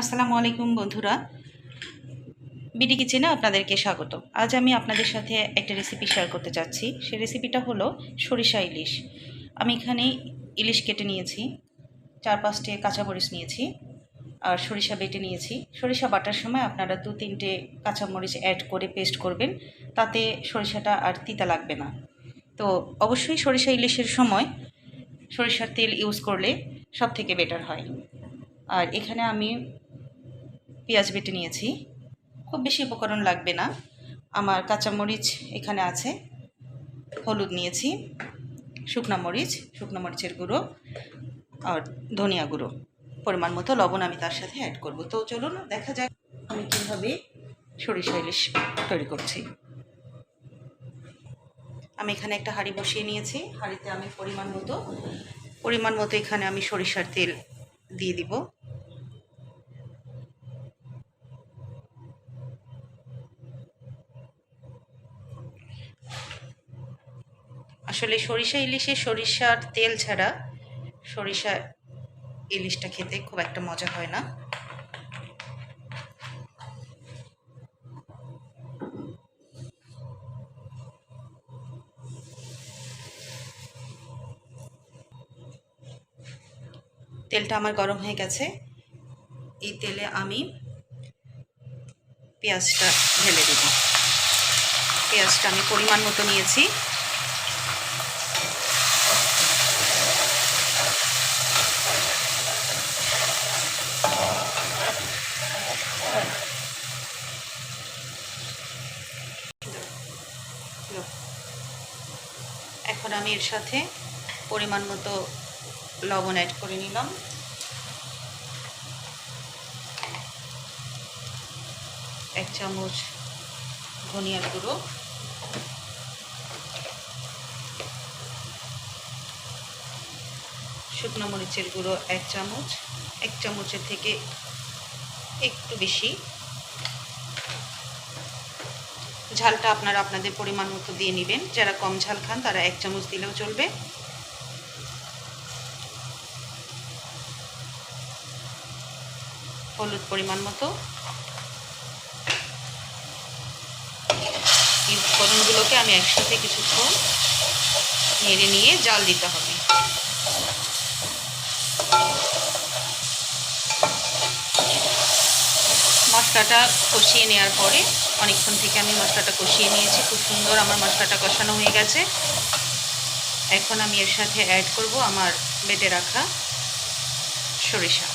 আসসালামু আলাইকুম বন্ধুরা। বিডি কিচেনে আপনাদেরকে স্বাগত। আজ আমি আপনাদের সাথে একটা রেসিপি শেয়ার করতে চাচ্ছি সেই রেসিপিটা হলো সরিষা ইলিশ। আমি এখানে ইলিশ কেটে নিয়েছি, চার পাঁচটে কাঁচামরিচ নিয়েছি আর সরিষা বেটে নিয়েছি। সরিষা বাটার সময় আপনারা দু তিনটে কাঁচামরিচ অ্যাড করে পেস্ট করবেন, তাতে সরিষাটা আর তিতা লাগবে না। তো অবশ্যই সরিষা ইলিশের সময় সরিষার তেল ইউজ করলে সব থেকে বেটার হয়। আর এখানে আমি পেঁয়াজ বেটে নিয়েছি। খুব বেশি উপকরণ লাগবে না। আমার কাঁচামরিচ এখানে আছে। হলুদ নিয়েছি। শুকনো মরিচ, শুকনো মরিচের গুঁড়ো আর ধনিয়া গুঁড়ো। পরিমাণ মতো লবণ আমি তার সাথে অ্যাড করব। তো চলুন, দেখা যাক আমি কীভাবে সরিষা ইলিশ তৈরি করছি। আমি এখানে একটা হাঁড়ি বসিয়ে নিয়েছি। হাঁড়িতে আমি পরিমাণ মতো পরিমাণ মতো এখানে আমি সরিষার তেল দিয়ে দিব। আসলে সরিষা ইলিশে সরিষার তেল ছাড়া সরিষা ইলিশটা খেতে খুব একটা মজা হয় না। তেলটা আমার গরম হয়ে গেছে। এই তেলে আমি পেঁয়াজটা ঢেলে দেব। পেঁয়াজটা আমি পরিমাণ মতো নিয়েছি। এখন আমি এর সাথে পরিমাণ মতো লবণ অ্যাড করে নিলাম। এক চামচ ধনিয়ার গুঁড়ো। শুকনো মরিচের গুঁড়ো এক চামচ। এক চামচের থেকে একটু বেশি ঝালটা আপনারা আপনাদের পরিমাণ মতো দিয়ে নেবেন। যারা কম ঝাল খান, তারা এক চামচ দিলেও চলবে। হলুদ পরিমাণ মতো। এই উপকরণগুলোকে আমি একসাথে কিছুক্ষণ নেড়ে নিয়ে জাল দিতে হবে। মশলাটা কষিয়ে নেওয়ার পরে অনেকক্ষণ থেকে আমি মশলাটা কষিয়ে নিয়েছি। খুব সুন্দর আমার মশলাটা কষানো হয়ে গেছে। এখন আমি এর সাথে অ্যাড করব আমার বেটে রাখা সরিষা।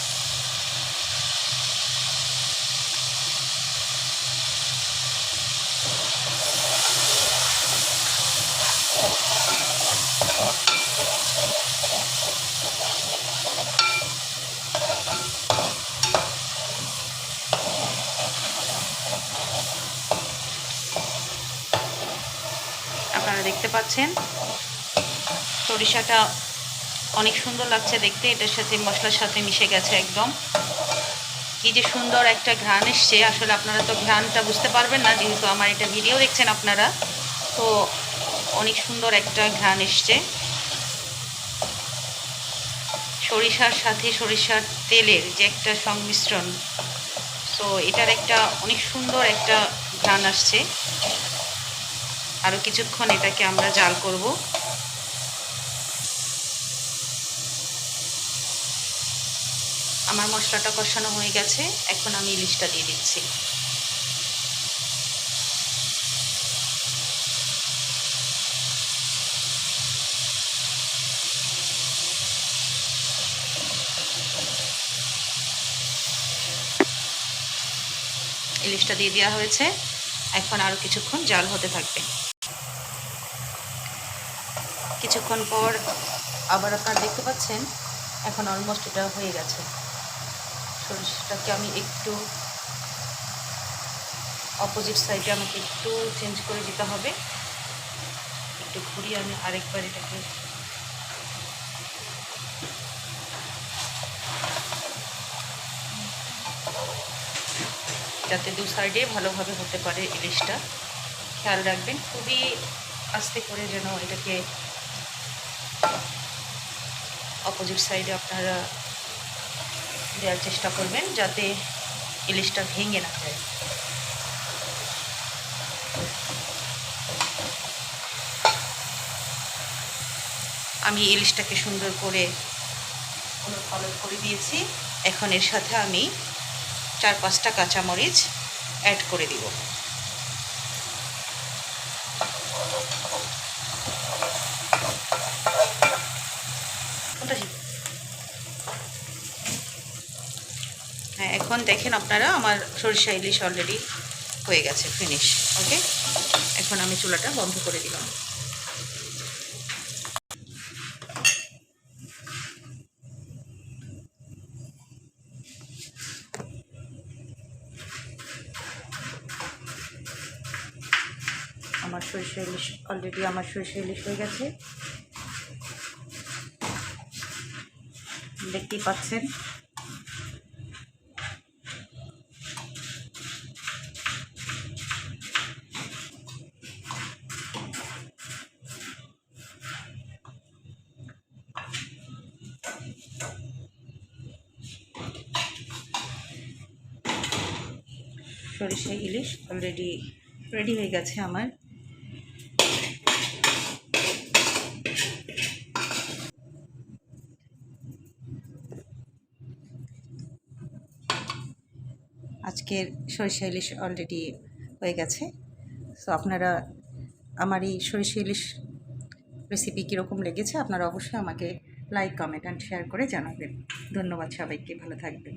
আপনারা দেখতে পাচ্ছেন। সরিষাটা অনেক সুন্দর লাগছে দেখতে। এটার সাথে মশলার সাথে মিশে গেছে একদম। কি যে সুন্দর একটা ঘ্রাণ এসছে, আসলে আপনারা তো ঘ্রাণটা বুঝতে পারবেন না, যেহেতু আমার এটা ভিডিও দেখছেন আপনারা। তো অনেক সুন্দর একটা ঘ্রাণ এসছে। সরিষার সাথে সরিষার তেলের যে একটা সংমিশ্রণ, তো এটার একটা অনেক সুন্দর একটা ঘ্রাণ আসছে। আরও কিছুক্ষণ এটাকে আমরা জাল করব। আমার মশলাটা কষানো হয়ে গেছে, এখন আমি ইলিশটা দিয়ে দিচ্ছি। ইলিশটা দিয়ে দেওয়া হয়েছে, এখন আরও কিছুক্ষণ জাল হতে থাকবে। কিছুক্ষণ পর আবার আপনারা দেখতে পাচ্ছেন, এখন অলমোস্ট এটা হয়ে গেছে। সরিষাটাকে আমি একটু অপোজিট সাইডে আমাকে একটু চেঞ্জ করে দিতে হবে। একটু ঘুরিয়ে আমি আরেকবার এটাকে যাতে দু সাইডে ভালোভাবে হতে পারে ইলিশটা। খেয়াল রাখবেন, খুবই আস্তে করে যেন এটাকে অপোজিট সাইডে আপনারা দেওয়ার চেষ্টা করবেন যাতে ইলিশটা ভেঙে না যায়। আমি ইলিশটাকে সুন্দর করে হলুদ হলুদ করে দিয়েছি। এখন এর সাথে আমি চার পাঁচটা কাঁচামরিচ অ্যাড করে দিব। হ্যাঁ এখন দেখেন আপনারা, আমার সরিষা ইলিশ অলরেডি হয়ে গেছে ফিনিশ ওকে এখন আমি চুলাটা বন্ধ করে দিলাম। আমার সরিষা ইলিশ অলরেডি আমার সরিষা ইলিশ হয়ে গেছে। দেখতেই পাচ্ছেন। সরিষা ইলিশ অলরেডি রেডি হয়ে গেছে আমার। আজকের সরিষা ইলিশ অলরেডি হয়ে গেছে। সো আপনারা আমার এই সরিষা ইলিশ রেসিপি কীরকম লেগেছে আপনারা অবশ্যই আমাকে লাইক কমেন্ট অ্যান্ড শেয়ার করে জানাবেন। ধন্যবাদ সবাইকে, ভালো থাকবেন।